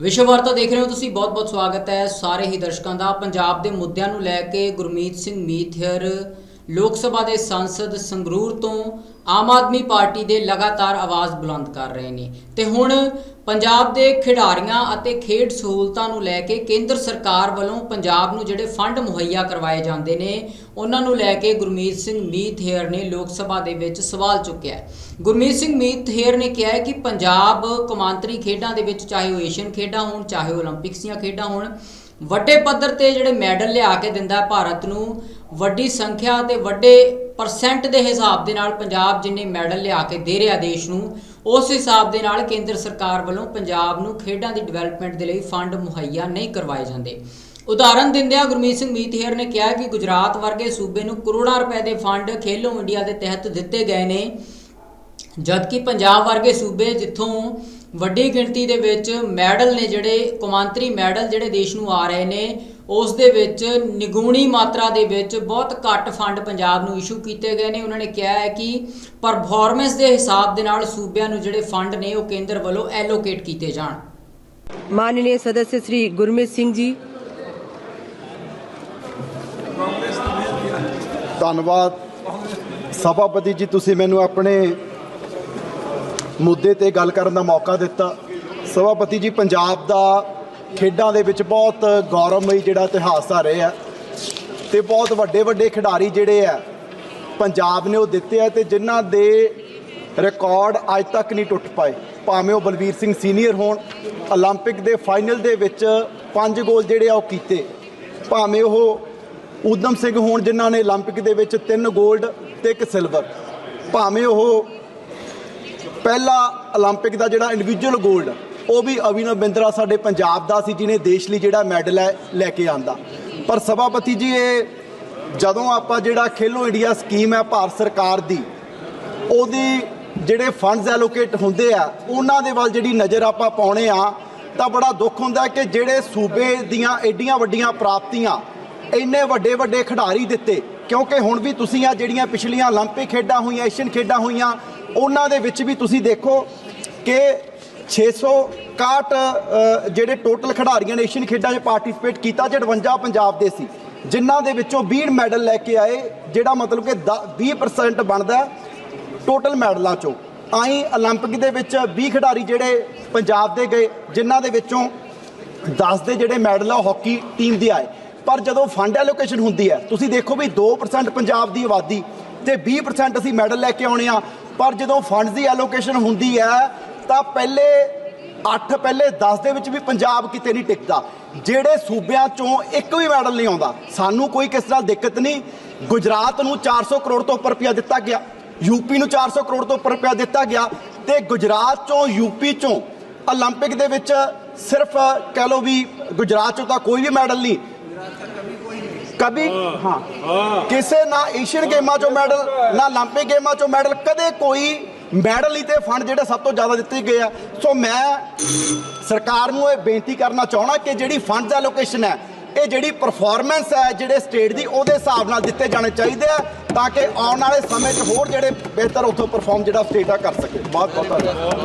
ਵਿਸ਼ਵ ਵਾਰਤਾ ਦੇਖ ਰਹੇ ਹੋ ਤੁਸੀਂ ਬਹੁਤ-ਬਹੁਤ ਸਵਾਗਤ ਹੈ ਸਾਰੇ ਹੀ ਦਰਸ਼ਕਾਂ ਦਾ। ਪੰਜਾਬ ਦੇ ਮੁੱਦਿਆਂ ਨੂੰ ਲੈ ਕੇ ਗੁਰਮੀਤ ਸਿੰਘ ਮੀਥਿਰ ਲੋਕ ਸਭਾ ਦੇ ਸੰਸਦ ਸੰਗਰੂਰ ਤੋਂ ਆਮ ਆਦਮੀ ਪਾਰਟੀ ਦੇ ਲਗਾਤਾਰ ਆਵਾਜ਼ ਬੁਲੰਦ ਕਰ ਰਹੇ ਨੇ। ਤੇ ਹੁਣ ਪੰਜਾਬ ਦੇ ਖਿਡਾਰੀਆਂ ਅਤੇ ਖੇਡ ਸਹੂਲਤਾਂ ਨੂੰ ਲੈ ਕੇ ਕੇਂਦਰ ਸਰਕਾਰ ਵੱਲੋਂ ਪੰਜਾਬ ਨੂੰ ਜਿਹੜੇ ਫੰਡ ਮੁਹੱਈਆ ਕਰਵਾਏ ਜਾਂਦੇ ਨੇ, ਉਹਨਾਂ ਨੂੰ ਲੈ ਕੇ ਗੁਰਮੀਤ ਸਿੰਘ ਮੀਤ ਮੀਥੇਰ ਨੇ ਲੋਕ ਸਭਾ ਦੇ ਵਿੱਚ ਸਵਾਲ ਚੁੱਕਿਆ ਹੈ। ਗੁਰਮੀਤ ਸਿੰਘ ਮੀਤ ਮੀਥੇਰ ਨੇ ਕਿਹਾ ਹੈ ਕਿ ਪੰਜਾਬ ਕੌਮਾਂਤਰੀ ਖੇਡਾਂ ਦੇ ਵਿੱਚ ਚਾਹੇ ਉਹ ਏਸ਼ੀਅਨ ਖੇਡਾਂ ਹੋਣ, ਚਾਹੇ ਓਲੰਪਿਕਸ ਦੀਆਂ ਖੇਡਾਂ ਹੋਣ ਵੱਡੇ ਪੱਧਰ ਤੇ ਜਿਹੜੇ ਮੈਡਲ ਲਿਆ ਕੇ ਦਿੰਦਾ ਭਾਰਤ ਨੂੰ, ਵੱਡੀ ਸੰਖਿਆ ਤੇ ਵੱਡੇ ਪਰਸੈਂਟ ਦੇ ਹਿਸਾਬ ਦੇ ਨਾਲ ਪੰਜਾਬ ਜਿੰਨੇ ਮੈਡਲ ਲਿਆ ਕੇ ਦੇ ਰਿਹਾ ਦੇਸ਼ ਨੂੰ, ਉਸ ਹਿਸਾਬ ਦੇ ਨਾਲ ਕੇਂਦਰ ਸਰਕਾਰ ਵੱਲੋਂ ਪੰਜਾਬ ਨੂੰ ਖੇਡਾਂ ਦੀ ਡਿਵੈਲਪਮੈਂਟ ਦੇ ਲਈ ਫੰਡ ਮੁਹੱਈਆ ਨਹੀਂ ਕਰਵਾਏ ਜਾਂਦੇ। ਉਦਾਹਰਨ ਦਿੰਦਿਆਂ ਗੁਰਮੀਤ ਸਿੰਘ ਮੀਤਹੇਰ ਨੇ ਕਿਹਾ ਕਿ ਗੁਜਰਾਤ ਵਰਗੇ ਸੂਬੇ ਨੂੰ ਕਰੋੜਾਂ ਰੁਪਏ ਦੇ ਫੰਡ ਖੇਲੋ ਇੰਡੀਆ ਦੇ ਤਹਿਤ ਦਿੱਤੇ ਗਏ ਨੇ, ਜਦਕਿ ਪੰਜਾਬ ਵਰਗੇ ਸੂਬੇ ਜਿੱਥੋਂ ਵੱਡੀ ਗਿਣਤੀ ਦੇ ਵਿੱਚ ਮੈਡਲ ਨੇ ਜਿਹੜੇ ਕੌਮਾਂਤਰੀ ਮੈਡਲ ਜਿਹੜੇ ਦੇਸ਼ ਨੂੰ ਆ ਰਹੇ ਨੇ ਉਸ ਦੇ ਵਿੱਚ ਨਿਗੂਣੀ ਮਾਤਰਾ ਦੇ ਵਿੱਚ ਬਹੁਤ ਘੱਟ ਫੰਡ ਪੰਜਾਬ ਨੂੰ ਇਸ਼ੂ ਕੀਤੇ ਗਏ ਨੇ ਉਹਨਾਂ ਨੇ ਕਿਹਾ ਹੈ ਕਿ ਪਰਫਾਰਮੈਂਸ ਦੇ ਹਿਸਾਬ ਦੇ ਨਾਲ ਸੂਬਿਆਂ ਨੂੰ ਜਿਹੜੇ ਫੰਡ ਨੇ ਉਹ ਕੇਂਦਰ ਵੱਲੋਂ ਐਲੋਕੇਟ ਕੀਤੇ ਜਾਣ माननीय सदस्य श्री गुरमीत सिंह जी ਧੰਨਵਾਦ ਸਭਾਪਤੀ ਜੀ ਤੁਸੀਂ ਮੈਨੂੰ ਆਪਣੇ ਮੁੱਦੇ ਤੇ ਗੱਲ ਕਰਨ ਦਾ ਮੌਕਾ ਦਿੱਤਾ। ਸਭਾਪਤੀ ਜੀ, ਪੰਜਾਬ ਦਾ ਖੇਡਾਂ ਦੇ ਵਿੱਚ ਬਹੁਤ ਗੌਰਵਮਈ ਜਿਹੜਾ ਇਤਿਹਾਸ ਆ ਰਿਹਾ ਤੇ ਬਹੁਤ ਵੱਡੇ ਵੱਡੇ ਖਿਡਾਰੀ ਜਿਹੜੇ ਆ, ਪੰਜਾਬ ਨੇ ਉਹ ਦਿੱਤੇ ਆ ਤੇ ਜਿਨ੍ਹਾਂ ਦੇ ਰਿਕਾਰਡ ਅੱਜ ਤੱਕ ਨਹੀਂ ਟੁੱਟ ਪਾਏ। ਭਾਵੇਂ ਉਹ ਬਲਬੀਰ ਸਿੰਘ ਸੀਨੀਅਰ ਹੋਣ 올림픽 ਦੇ ਫਾਈਨਲ ਦੇ ਵਿੱਚ ਪੰਜ ਗੋਲ ਜਿਹੜੇ ਆ ਉਹ ਕੀਤੇ। ਭਾਵੇਂ ਉਹ ਉਦਮ ਸਿੰਘ ਹੋਣ, ਜਿਨ੍ਹਾਂ ਨੇ 올림픽 ਦੇ ਵਿੱਚ ਤਿੰਨ ਗੋਲਡ ਤੇ ਇੱਕ ਸਿਲਵਰ ਭਾਵੇਂ ਉਹ ਪਹਿਲਾ 올림픽 ਦਾ ਜਿਹੜਾ ਇੰਡੀਵਿਜੂਅਲ 골ਡ ਉਹ ਵੀ ਅਵਿਨਵ ਬਿੰਦਰਾ ਸਾਡੇ ਪੰਜਾਬ ਦਾ ਸੀ, ਜਿਹਨੇ ਦੇਸ਼ ਲਈ ਜਿਹੜਾ ਮੈਡਲ ਹੈ ਲੈ ਕੇ ਆਂਦਾ। ਪਰ ਸਭਾਪਤੀ ਜੀ, ਇਹ ਜਦੋਂ ਆਪਾਂ ਜਿਹੜਾ ਖੇਲੋ ਇੰਡੀਆ ਸਕੀਮ ਹੈ ਭਾਰਤ ਸਰਕਾਰ ਦੀ, ਉਹਦੀ ਜਿਹੜੇ ਫੰਡਸ ਐਲੋਕੇਟ ਹੁੰਦੇ ਆ, ਉਹਨਾਂ ਦੇ ਵੱਲ ਜਿਹੜੀ ਨਜ਼ਰ ਆਪਾਂ ਪਾਉਣੇ ਆ, ਤਾਂ ਬੜਾ ਦੁੱਖ ਹੁੰਦਾ ਕਿ ਜਿਹੜੇ ਸੂਬੇ ਦੀਆਂ ਐਡੀਆਂ ਵੱਡੀਆਂ ਪ੍ਰਾਪਤੀਆਂ, ਇੰਨੇ ਵੱਡੇ ਵੱਡੇ ਖਿਡਾਰੀ ਦਿੱਤੇ, ਕਿਉਂਕਿ ਹੁਣ ਵੀ ਤੁਸੀਂ ਆ ਜਿਹੜੀਆਂ ਪਿਛਲੀਆਂ 올림픽 ਖੇਡਾਂ ਹੋਈਆਂ ਏਸ਼ੀਅਨ ਖੇਡਾਂ ਹੋਈਆਂ ਉਹਨਾਂ ਦੇ ਵਿੱਚ ਵੀ ਤੁਸੀਂ ਦੇਖੋ ਕਿ 661 ਅ, ਜਿਹੜੇ ਟੋਟਲ ਖਿਡਾਰੀਆਂ ਨੇ ਏਸ਼ੀਅਨ ਖੇਡਾਂ 'ਚ ਪਾਰਟਿਸਿਪੇਟ ਕੀਤਾ 58 ਪੰਜਾਬ ਦੇ ਸੀ ਜਿਨ੍ਹਾਂ ਦੇ ਵਿੱਚੋਂ 20 ਮੈਡਲ ਲੈ ਕੇ ਆਏ ਜਿਹੜਾ ਮਤਲਬ ਕਿ ਦ- 20% ਬਣਦਾ ਹੈ ਟੋਟਲ ਮੈਡਲਾਂ ਚੋਂ ਆਈ 올림픽 ਦੇ ਵਿੱਚ 20 ਖਿਡਾਰੀ ਜਿਹੜੇ ਪੰਜਾਬ ਦੇ ਗਏ ਜਿਨ੍ਹਾਂ ਦੇ ਵਿੱਚੋਂ 10 ਦੇ ਜਿਹੜੇ ਮੈਡਲ ਆ ਉਹ ਹਾਕੀ ਟੀਮ ਦੇ ਆਏ ਪਰ ਜਦੋਂ ਫੰਡ ਐਲੋਕੇਸ਼ਨ ਹੁੰਦੀ ਹੈ ਤੁਸੀਂ ਦੇਖੋ ਵੀ 2% ਪੰਜਾਬ ਦੀ ਆਬਾਦੀ ਤੇ 20% ਅਸੀਂ ਮੈਡਲ ਲੈ ਕੇ ਆਉਣੇ ਆ ਪਰ ਜਦੋਂ ਫੰਡਸ ਦੀ ਐਲੋਕੇਸ਼ਨ ਹੁੰਦੀ ਹੈ ਤਾਂ ਪਹਿਲੇ 8 ਪਹਿਲੇ 10 ਦੇ ਵਿੱਚ ਵੀ ਪੰਜਾਬ ਕਿਤੇ ਨਹੀਂ ਟਿਕਦਾ ਜਿਹੜੇ ਸੂਬਿਆਂ ਚੋਂ ਇੱਕ ਵੀ ਮੈਡਲ ਨਹੀਂ ਆਉਂਦਾ ਸਾਨੂੰ ਕੋਈ ਕਿਸ ਤਰ੍ਹਾਂ ਦਿੱਕਤ ਨਹੀਂ ਗੁਜਰਾਤ ਨੂੰ 400 ਕਰੋੜ ਤੋਂ ਉੱਪਰ ਰੁਪਇਆ ਦਿੱਤਾ ਗਿਆ ਯੂਪੀ ਨੂੰ 400 ਕਰੋੜ ਤੋਂ ਉੱਪਰ ਰੁਪਇਆ ਦਿੱਤਾ ਗਿਆ ਤੇ ਗੁਜਰਾਤ ਚੋਂ ਯੂਪੀ ਚੋਂ 올림픽 ਦੇ ਵਿੱਚ ਸਿਰਫ ਕਹਿ ਲਓ ਵੀ ਗੁਜਰਾਤ ਚੋਂ ਤਾਂ ਕੋਈ ਵੀ ਮੈਡਲ ਨਹੀਂ ਕਦੀ ਹਾਂ ਕਿਸੇ ਨਾ ਏਸ਼ੀਅਨ ਗੇਮਾਂ ਚੋਂ ਮੈਡਲ ਨਾ 올림픽 ਗੇਮਾਂ ਚੋਂ ਮੈਡਲ ਕਦੇ ਕੋਈ ਮੈਡਲ ਹੀ ਤੇ ਫੰਡ ਜਿਹੜੇ ਸਭ ਤੋਂ ਜ਼ਿਆਦਾ ਦਿੱਤੇ ਗਏ ਆ। ਸੋ ਮੈਂ ਸਰਕਾਰ ਨੂੰ ਇਹ ਬੇਨਤੀ ਕਰਨਾ ਚਾਹਣਾ ਕਿ ਜਿਹੜੀ ਫੰਡ ਦਾ ਲੋਕੇਸ਼ਨ ਹੈ ਇਹ ਜਿਹੜੀ ਪਰਫਾਰਮੈਂਸ ਹੈ ਜਿਹੜੇ ਸਟੇਟ ਦੀ ਉਹਦੇ ਹਿਸਾਬ ਨਾਲ ਦਿੱਤੇ ਜਾਣੇ ਚਾਹੀਦੇ ਆ ਤਾਂ ਕਿ ਆਉਣ ਵਾਲੇ ਸਮੇਂ 'ਚ ਹੋਰ ਜਿਹੜੇ ਬਿਹਤਰ ਉੱਥੋਂ ਪਰਫਾਰਮ ਜਿਹੜਾ ਸਟੇਟ ਆ ਕਰ ਸਕੇ। ਬਹੁਤ ਬਹੁਤ ਧੰਨਵਾਦ।